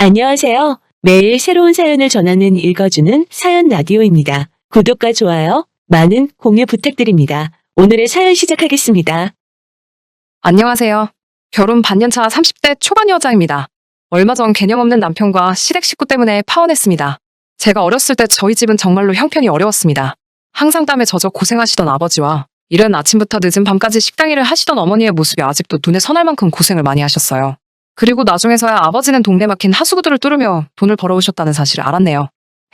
안녕하세요. 매일 새로운 사연을 전하는 읽어주는 사연 라디오입니다. 구독과 좋아요, 많은 공유 부탁드립니다. 오늘의 사연 시작하겠습니다. 안녕하세요. 결혼 반년차 30대 초반 여자입니다. 얼마 전 개념 없는 남편과 시댁 식구 때문에 파혼했습니다. 제가 어렸을 때 저희 집은 정말로 형편이 어려웠습니다. 항상 땀에 젖어 고생하시던 아버지와 이른 아침부터 늦은 밤까지 식당 일을 하시던 어머니의 모습이 아직도 눈에 선할 만큼 고생을 많이 하셨어요. 그리고 나중에서야 아버지는 동네 막힌 하수구들을 뚫으며 돈을 벌어오셨다는 사실을 알았네요.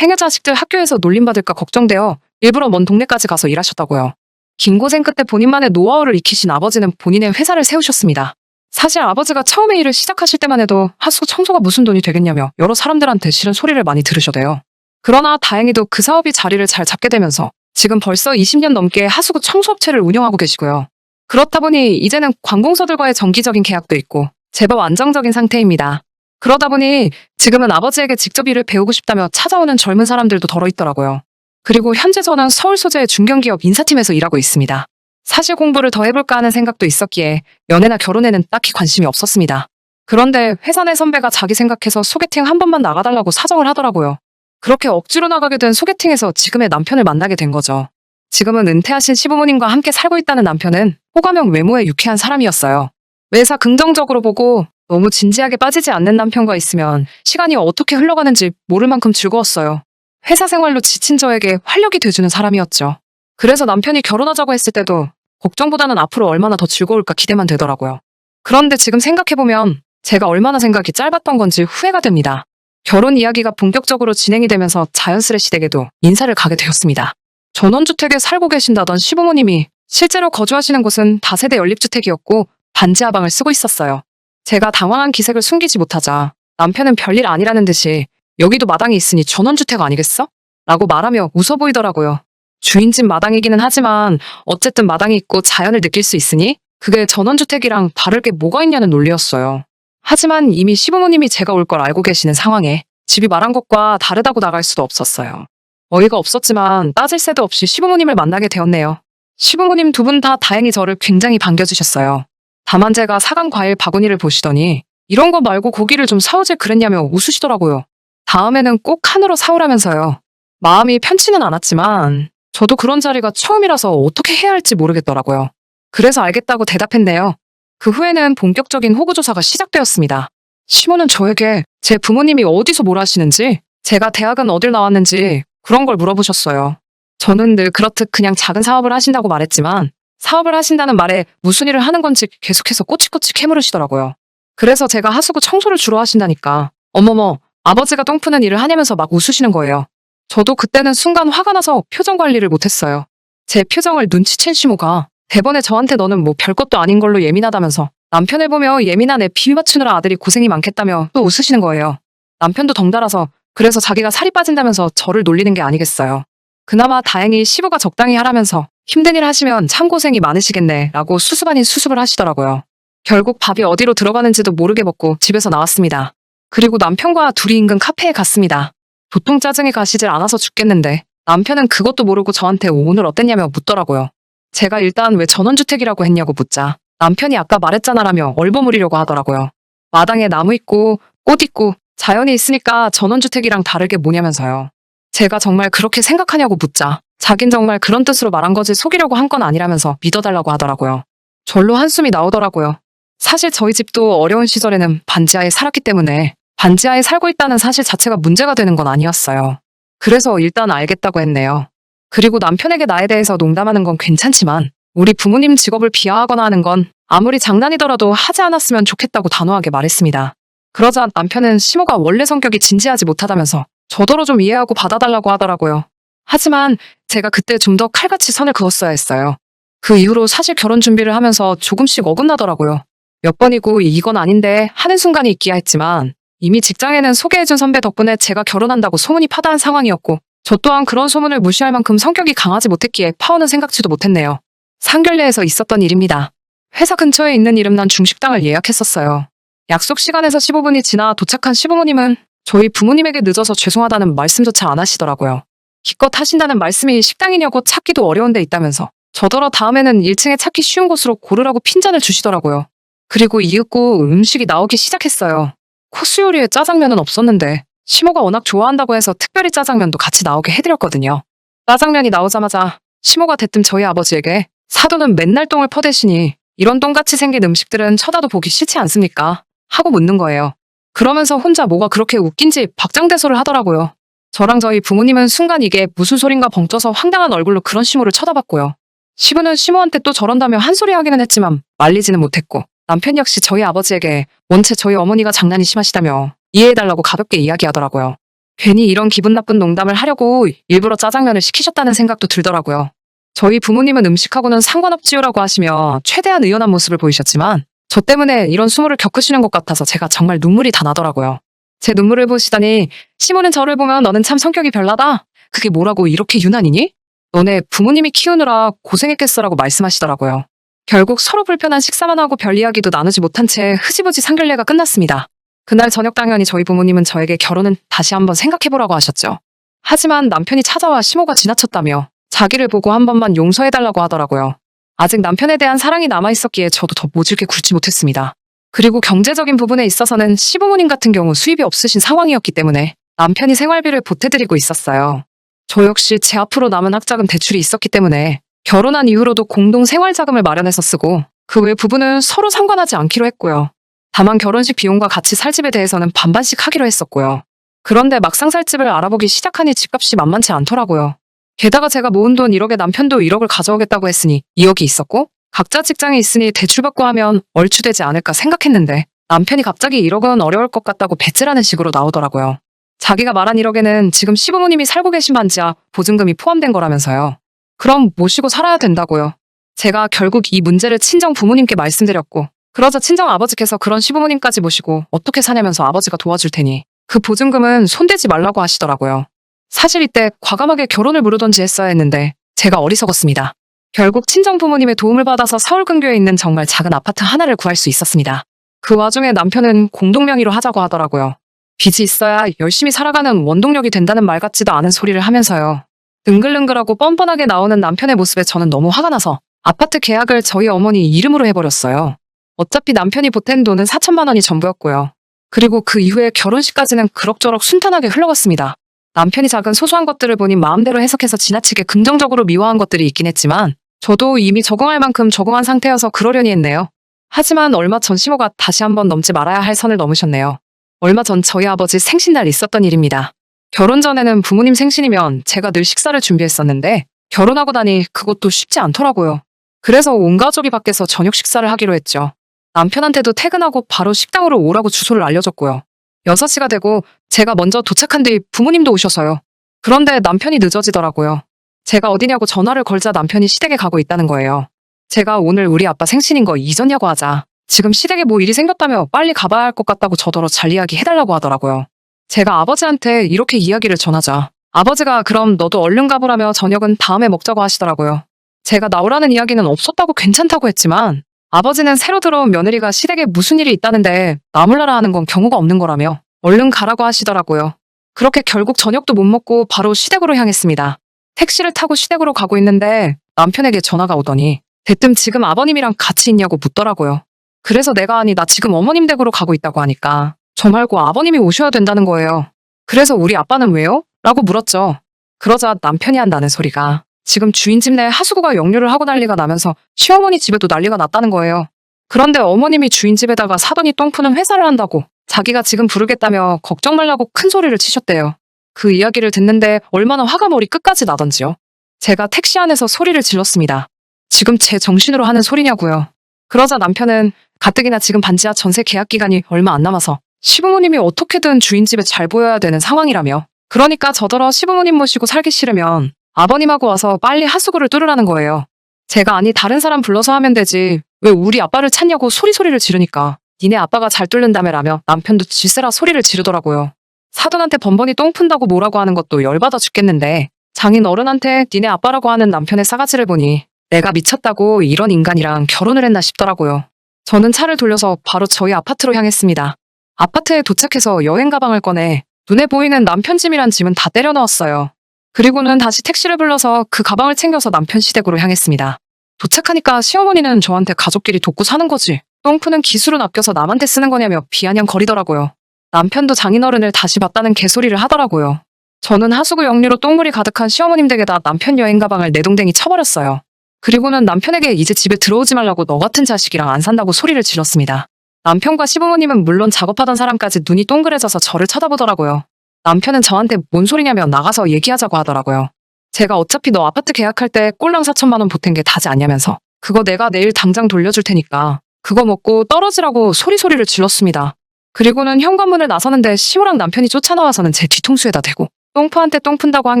행여 자식들 학교에서 놀림받을까 걱정되어 일부러 먼 동네까지 가서 일하셨다고요. 긴 고생 끝에 본인만의 노하우를 익히신 아버지는 본인의 회사를 세우셨습니다. 사실 아버지가 처음에 일을 시작하실 때만 해도 하수구 청소가 무슨 돈이 되겠냐며 여러 사람들한테 싫은 소리를 많이 들으셔대요. 그러나 다행히도 그 사업이 자리를 잘 잡게 되면서 지금 벌써 20년 넘게 하수구 청소업체를 운영하고 계시고요. 그렇다 보니 이제는 관공서들과의 정기적인 계약도 있고 제법 안정적인 상태입니다. 그러다 보니 지금은 아버지에게 직접 일을 배우고 싶다며 찾아오는 젊은 사람들도 덜어 있더라고요. 그리고 현재 저는 서울 소재의 중견기업 인사팀에서 일하고 있습니다. 사실 공부를 더 해볼까 하는 생각도 있었기에 연애나 결혼에는 딱히 관심이 없었습니다. 그런데 회사 내 선배가 자기 생각해서 소개팅 한 번만 나가달라고 사정을 하더라고요. 그렇게 억지로 나가게 된 소개팅에서 지금의 남편을 만나게 된 거죠. 지금은 은퇴하신 시부모님과 함께 살고 있다는 남편은 호감형 외모에 유쾌한 사람이었어요. 매사 긍정적으로 보고 너무 진지하게 빠지지 않는 남편과 있으면 시간이 어떻게 흘러가는지 모를 만큼 즐거웠어요. 회사 생활로 지친 저에게 활력이 돼주는 사람이었죠. 그래서 남편이 결혼하자고 했을 때도 걱정보다는 앞으로 얼마나 더 즐거울까 기대만 되더라고요. 그런데 지금 생각해보면 제가 얼마나 생각이 짧았던 건지 후회가 됩니다. 결혼 이야기가 본격적으로 진행이 되면서 자연스레 시댁에도 인사를 가게 되었습니다. 전원주택에 살고 계신다던 시부모님이 실제로 거주하시는 곳은 다세대 연립주택이었고 반지 하방을 쓰고 있었어요. 제가 당황한 기색을 숨기지 못하자 남편은 별일 아니라는 듯이 여기도 마당이 있으니 전원주택 아니겠어? 라고 말하며 웃어 보이더라고요. 주인집 마당이기는 하지만 어쨌든 마당이 있고 자연을 느낄 수 있으니 그게 전원주택이랑 다를 게 뭐가 있냐는 논리였어요. 하지만 이미 시부모님이 제가 올 걸 알고 계시는 상황에 집이 말한 것과 다르다고 나갈 수도 없었어요. 어이가 없었지만 따질 새도 없이 시부모님을 만나게 되었네요. 시부모님 두 분 다 다행히 저를 굉장히 반겨주셨어요. 다만 제가 사간 과일 바구니를 보시더니 이런 거 말고 고기를 좀 사오지 그랬냐며 웃으시더라고요. 다음에는 꼭 한우로 사오라면서요. 마음이 편치는 않았지만 저도 그런 자리가 처음이라서 어떻게 해야 할지 모르겠더라고요. 그래서 알겠다고 대답했네요. 그 후에는 본격적인 호구조사가 시작되었습니다. 시모는 저에게 제 부모님이 어디서 뭘 하시는지, 제가 대학은 어딜 나왔는지 그런 걸 물어보셨어요. 저는 늘 그렇듯 그냥 작은 사업을 하신다고 말했지만 사업을 하신다는 말에 무슨 일을 하는 건지 계속해서 꼬치꼬치 캐물으시더라고요. 그래서 제가 하수구 청소를 주로 하신다니까 어머머 아버지가 똥 푸는 일을 하냐면서 막 웃으시는 거예요. 저도 그때는 순간 화가 나서 표정 관리를 못했어요. 제 표정을 눈치챈 시모가 대번에 저한테 너는 뭐 별것도 아닌 걸로 예민하다면서 남편을 보며 예민한 애 비위 맞추느라 아들이 고생이 많겠다며 또 웃으시는 거예요. 남편도 덩달아서 그래서 자기가 살이 빠진다면서 저를 놀리는 게 아니겠어요. 그나마 다행히 시부가 적당히 하라면서 힘든 일 하시면 참 고생이 많으시겠네 라고 수습 아닌 수습을 하시더라고요. 결국 밥이 어디로 들어가는지도 모르게 먹고 집에서 나왔습니다. 그리고 남편과 둘이 인근 카페에 갔습니다. 보통 짜증이 가시질 않아서 죽겠는데 남편은 그것도 모르고 저한테 오늘 어땠냐며 묻더라고요. 제가 일단 왜 전원주택이라고 했냐고 묻자 남편이 아까 말했잖아라며 얼버무리려고 하더라고요. 마당에 나무 있고 꽃 있고 자연이 있으니까 전원주택이랑 다르게 뭐냐면서요. 제가 정말 그렇게 생각하냐고 묻자 자긴 정말 그런 뜻으로 말한 거지 속이려고 한 건 아니라면서 믿어달라고 하더라고요. 절로 한숨이 나오더라고요. 사실 저희 집도 어려운 시절에는 반지하에 살았기 때문에 반지하에 살고 있다는 사실 자체가 문제가 되는 건 아니었어요. 그래서 일단 알겠다고 했네요. 그리고 남편에게 나에 대해서 농담하는 건 괜찮지만 우리 부모님 직업을 비하하거나 하는 건 아무리 장난이더라도 하지 않았으면 좋겠다고 단호하게 말했습니다. 그러자 남편은 시모가 원래 성격이 진지하지 못하다면서 저더러 좀 이해하고 받아달라고 하더라고요. 하지만 제가 그때 좀 더 칼같이 선을 그었어야 했어요. 그 이후로 사실 결혼 준비를 하면서 조금씩 어긋나더라고요. 몇 번이고 이건 아닌데 하는 순간이 있기야 했지만 이미 직장에는 소개해준 선배 덕분에 제가 결혼한다고 소문이 파다한 상황이었고 저 또한 그런 소문을 무시할 만큼 성격이 강하지 못했기에 파혼은 생각지도 못했네요. 상결례에서 있었던 일입니다. 회사 근처에 있는 이름난 중식당을 예약했었어요. 약속 시간에서 15분이 지나 도착한 시부모님은 저희 부모님에게 늦어서 죄송하다는 말씀조차 안 하시더라고요. 기껏 하신다는 말씀이 식당이냐고 찾기도 어려운 데 있다면서 저더러 다음에는 1층에 찾기 쉬운 곳으로 고르라고 핀잔을 주시더라고요. 그리고 이윽고 음식이 나오기 시작했어요. 코스 요리에 짜장면은 없었는데 시모가 워낙 좋아한다고 해서 특별히 짜장면도 같이 나오게 해드렸거든요. 짜장면이 나오자마자 시모가 대뜸 저희 아버지에게 사돈은 맨날 똥을 퍼대시니 이런 똥같이 생긴 음식들은 쳐다도 보기 싫지 않습니까? 하고 묻는 거예요. 그러면서 혼자 뭐가 그렇게 웃긴지 박장대소를 하더라고요. 저랑 저희 부모님은 순간 이게 무슨 소린가 벙쪄서 황당한 얼굴로 그런 시모를 쳐다봤고요. 시부는 시모한테 또 저런다며 한 소리 하기는 했지만 말리지는 못했고 남편 역시 저희 아버지에게 원체 저희 어머니가 장난이 심하시다며 이해해달라고 가볍게 이야기하더라고요. 괜히 이런 기분 나쁜 농담을 하려고 일부러 짜장면을 시키셨다는 생각도 들더라고요. 저희 부모님은 음식하고는 상관없지요라고 하시며 최대한 의연한 모습을 보이셨지만 저 때문에 이런 수모를 겪으시는 것 같아서 제가 정말 눈물이 다 나더라고요. 제 눈물을 보시더니 시모는 저를 보면 너는 참 성격이 별나다. 그게 뭐라고 이렇게 유난이니? 너네 부모님이 키우느라 고생했겠어라고 말씀하시더라고요. 결국 서로 불편한 식사만 하고 별 이야기도 나누지 못한 채 흐지부지 상견례가 끝났습니다. 그날 저녁 당연히 저희 부모님은 저에게 결혼은 다시 한번 생각해보라고 하셨죠. 하지만 남편이 찾아와 시모가 지나쳤다며 자기를 보고 한 번만 용서해달라고 하더라고요. 아직 남편에 대한 사랑이 남아있었기에 저도 더 모질게 굴지 못했습니다. 그리고 경제적인 부분에 있어서는 시부모님 같은 경우 수입이 없으신 상황이었기 때문에 남편이 생활비를 보태드리고 있었어요. 저 역시 제 앞으로 남은 학자금 대출이 있었기 때문에 결혼한 이후로도 공동 생활자금을 마련해서 쓰고 그 외 부분은 서로 상관하지 않기로 했고요. 다만 결혼식 비용과 같이 살 집에 대해서는 반반씩 하기로 했었고요. 그런데 막상 살 집을 알아보기 시작하니 집값이 만만치 않더라고요. 게다가 제가 모은 돈 1억에 남편도 1억을 가져오겠다고 했으니 2억이 있었고 각자 직장에 있으니 대출받고 하면 얼추되지 않을까 생각했는데 남편이 갑자기 1억은 어려울 것 같다고 배째라는 식으로 나오더라고요. 자기가 말한 1억에는 지금 시부모님이 살고 계신 반지하 보증금이 포함된 거라면서요. 그럼 모시고 살아야 된다고요. 제가 결국 이 문제를 친정 부모님께 말씀드렸고 그러자 친정 아버지께서 그런 시부모님까지 모시고 어떻게 사냐면서 아버지가 도와줄 테니 그 보증금은 손대지 말라고 하시더라고요. 사실 이때 과감하게 결혼을 무르던지 했어야 했는데 제가 어리석었습니다. 결국 친정 부모님의 도움을 받아서 서울 근교에 있는 정말 작은 아파트 하나를 구할 수 있었습니다. 그 와중에 남편은 공동명의로 하자고 하더라고요. 빚이 있어야 열심히 살아가는 원동력이 된다는 말 같지도 않은 소리를 하면서요. 능글능글하고 뻔뻔하게 나오는 남편의 모습에 저는 너무 화가 나서 아파트 계약을 저희 어머니 이름으로 해버렸어요. 어차피 남편이 보탠 돈은 4천만 원이 전부였고요. 그리고 그 이후에 결혼식까지는 그럭저럭 순탄하게 흘러갔습니다. 남편이 작은 소소한 것들을 보니 마음대로 해석해서 지나치게 긍정적으로 미워한 것들이 있긴 했지만 저도 이미 적응할 만큼 적응한 상태여서 그러려니 했네요. 하지만 얼마 전 시모가 다시 한번 넘지 말아야 할 선을 넘으셨네요. 얼마 전 저희 아버지 생신날 있었던 일입니다. 결혼 전에는 부모님 생신이면 제가 늘 식사를 준비했었는데 결혼하고 나니 그것도 쉽지 않더라고요. 그래서 온 가족이 밖에서 저녁 식사를 하기로 했죠. 남편한테도 퇴근하고 바로 식당으로 오라고 주소를 알려줬고요. 6시가 되고 제가 먼저 도착한 뒤 부모님도 오셔서요. 그런데 남편이 늦어지더라고요. 제가 어디냐고 전화를 걸자 남편이 시댁에 가고 있다는 거예요. 제가 오늘 우리 아빠 생신인 거 잊었냐고 하자 지금 시댁에 뭐 일이 생겼다며 빨리 가봐야 할 것 같다고 저더러 잘 이야기 해달라고 하더라고요. 제가 아버지한테 이렇게 이야기를 전하자 아버지가 그럼 너도 얼른 가보라며 저녁은 다음에 먹자고 하시더라고요. 제가 나오라는 이야기는 없었다고 괜찮다고 했지만 아버지는 새로 들어온 며느리가 시댁에 무슨 일이 있다는데 나몰라라 하는 건 경우가 없는 거라며 얼른 가라고 하시더라고요. 그렇게 결국 저녁도 못 먹고 바로 시댁으로 향했습니다. 택시를 타고 시댁으로 가고 있는데 남편에게 전화가 오더니 대뜸 지금 아버님이랑 같이 있냐고 묻더라고요. 그래서 내가 아니 나 지금 어머님 댁으로 가고 있다고 하니까 저 말고 아버님이 오셔야 된다는 거예요. 그래서 우리 아빠는 왜요? 라고 물었죠. 그러자 남편이 한다는 소리가 지금 주인 집 내 하수구가 역류를 하고 난리가 나면서 시어머니 집에도 난리가 났다는 거예요. 그런데 어머님이 주인 집에다가 사돈이 똥 푸는 회사를 한다고 자기가 지금 부르겠다며 걱정 말라고 큰 소리를 치셨대요. 그 이야기를 듣는데 얼마나 화가 머리 끝까지 나던지요. 제가 택시 안에서 소리를 질렀습니다. 지금 제 정신으로 하는 소리냐고요. 그러자 남편은 가뜩이나 지금 반지하 전세 계약 기간이 얼마 안 남아서 시부모님이 어떻게든 주인 집에 잘 보여야 되는 상황이라며 그러니까 저더러 시부모님 모시고 살기 싫으면 아버님하고 와서 빨리 하수구를 뚫으라는 거예요. 제가 아니 다른 사람 불러서 하면 되지 왜 우리 아빠를 찾냐고 소리소리를 지르니까 니네 아빠가 잘 뚫는다며라며 남편도 질세라 소리를 지르더라고요. 사돈한테 번번이 똥 푼다고 뭐라고 하는 것도 열받아 죽겠는데 장인 어른한테 니네 아빠라고 하는 남편의 싸가지를 보니 내가 미쳤다고 이런 인간이랑 결혼을 했나 싶더라고요. 저는 차를 돌려서 바로 저희 아파트로 향했습니다. 아파트에 도착해서 여행 가방을 꺼내 눈에 보이는 남편 짐이란 짐은 다 때려 넣었어요. 그리고는 다시 택시를 불러서 그 가방을 챙겨서 남편 시댁으로 향했습니다. 도착하니까 시어머니는 저한테 가족끼리 돕고 사는 거지. 똥 푸는 기술은 아껴서 남한테 쓰는 거냐며 비아냥거리더라고요. 남편도 장인어른을 다시 봤다는 개소리를 하더라고요. 저는 하수구 역류로 똥물이 가득한 시어머님 댁에다 남편 여행 가방을 내동댕이 쳐버렸어요. 그리고는 남편에게 이제 집에 들어오지 말라고 너 같은 자식이랑 안 산다고 소리를 질렀습니다. 남편과 시부모님은 물론 작업하던 사람까지 눈이 동그래져서 저를 쳐다보더라고요. 남편은 저한테 뭔 소리냐며 나가서 얘기하자고 하더라고요. 제가 어차피 너 아파트 계약할 때 꼴랑 4천만 원 보탠 게 다지 않냐면서 그거 내가 내일 당장 돌려줄 테니까 그거 먹고 떨어지라고 소리소리를 질렀습니다. 그리고는 현관문을 나서는데 시호랑 남편이 쫓아나와서는 제 뒤통수에다 대고 똥푸한테 똥 푼다고 한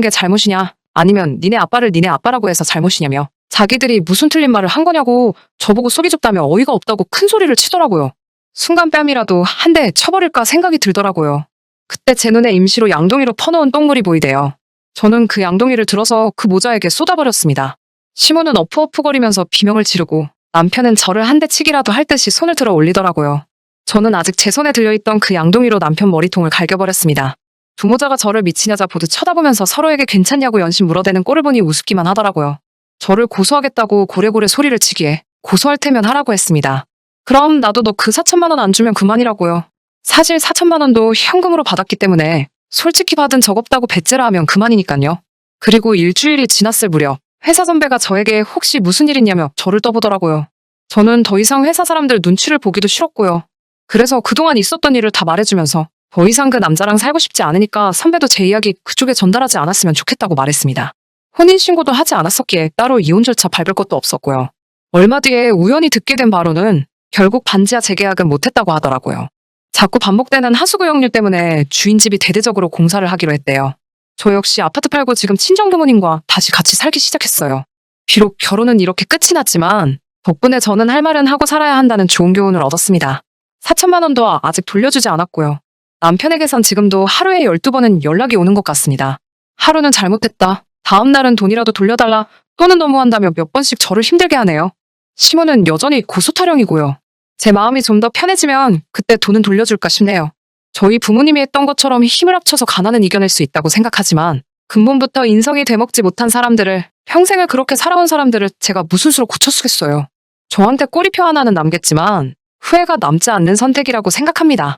게 잘못이냐 아니면 니네 아빠를 니네 아빠라고 해서 잘못이냐며 자기들이 무슨 틀린 말을 한 거냐고 저보고 속이 좁다며 어이가 없다고 큰 소리를 치더라고요. 순간 뺨이라도 한 대 쳐버릴까 생각이 들더라고요. 그때 제 눈에 임시로 양동이로 퍼놓은 똥물이 보이대요. 저는 그 양동이를 들어서 그 모자에게 쏟아버렸습니다. 시모는 어프어프거리면서 비명을 지르고 남편은 저를 한 대 치기라도 할 듯이 손을 들어 올리더라고요. 저는 아직 제 손에 들려있던 그 양동이로 남편 머리통을 갈겨버렸습니다. 부모자가 저를 미친 여자 보듯 쳐다보면서 서로에게 괜찮냐고 연신 물어대는 꼴을 보니 우습기만 하더라고요. 저를 고소하겠다고 고래고래 소리를 치기에 고소할 테면 하라고 했습니다. 그럼 나도 너 그 4천만 원 안 주면 그만이라고요. 사실 4천만 원도 현금으로 받았기 때문에 솔직히 받은 적 없다고 배째라 하면 그만이니까요. 그리고 일주일이 지났을 무렵 회사 선배가 저에게 혹시 무슨 일 있냐며 저를 떠보더라고요. 저는 더 이상 회사 사람들 눈치를 보기도 싫었고요. 그래서 그동안 있었던 일을 다 말해주면서 더 이상 그 남자랑 살고 싶지 않으니까 선배도 제 이야기 그쪽에 전달하지 않았으면 좋겠다고 말했습니다. 혼인신고도 하지 않았었기에 따로 이혼 절차 밟을 것도 없었고요. 얼마 뒤에 우연히 듣게 된 바로는 결국 반지하 재계약은 못했다고 하더라고요. 자꾸 반복되는 하수구 역류 때문에 주인집이 대대적으로 공사를 하기로 했대요. 저 역시 아파트 팔고 지금 친정부모님과 다시 같이 살기 시작했어요. 비록 결혼은 이렇게 끝이 났지만 덕분에 저는 할 말은 하고 살아야 한다는 좋은 교훈을 얻었습니다. 4천만 원도 아직 돌려주지 않았고요. 남편에게선 지금도 하루에 12번은 연락이 오는 것 같습니다. 하루는 잘못했다. 다음 날은 돈이라도 돌려달라. 또는 너무한다며 몇 번씩 저를 힘들게 하네요. 시모는 여전히 고소 타령이고요. 제 마음이 좀 더 편해지면 그때 돈은 돌려줄까 싶네요. 저희 부모님이 했던 것처럼 힘을 합쳐서 가난은 이겨낼 수 있다고 생각하지만 근본부터 인성이 되먹지 못한 사람들을 평생을 그렇게 살아온 사람들을 제가 무슨 수로 고쳐쓰겠어요. 저한테 꼬리표 하나는 남겠지만 후회가 남지 않는 선택이라고 생각합니다.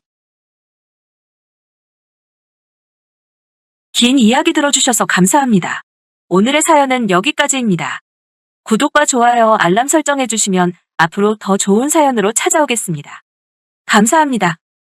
긴 이야기 들어주셔서 감사합니다. 오늘의 사연은 여기까지입니다. 구독과 좋아요, 알람 설정해주시면 앞으로 더 좋은 사연으로 찾아오겠습니다. 감사합니다.